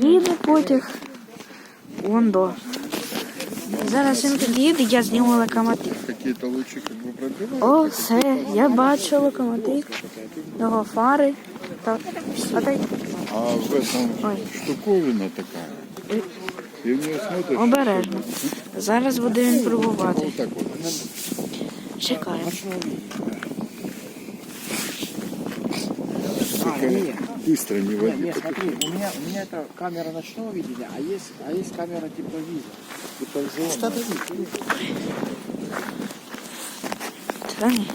Їде потяг вон до. Зараз він під'їде, я зніму локомотив. О, все, я бачу локомотив, його фари. Так, а в этом Ой. штуковина такая. И в нее смотришь. обережно. Зараз буде він пробувати. Вот так вот. Чекаємо. быстро не Нет, води. нет, смотри, у меня, у меня это камера ночного видения, а есть, а есть камера тепловизора. Тепловизионная. Та ні.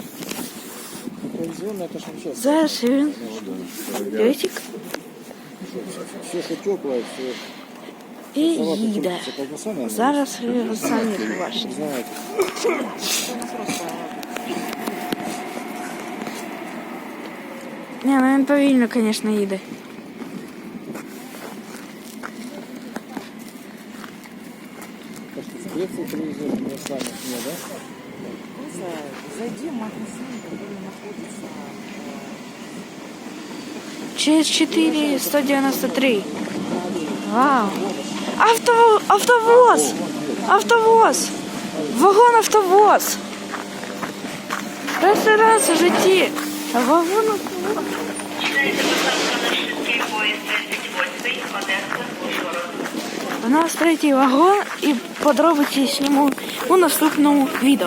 Тепловизионная, это же вообще Зараз він. Пьотик все, что теплое, все. і їде. колбаса, наверное, Зараз ви самі побачите. Знаете. Ні, ну він повільно, звісно, їде. Зайди в магазин, который находится Через 4 193. Вау. Авто, автовоз! Автовоз! Вагон автовоз! Перший раз у житті. Вагон автовоз. Сідайте, будь ласка, на швидкий поїзд 38 Одеса, Ужгород. У нас третій вагон і подробиці сніму у наступному відео.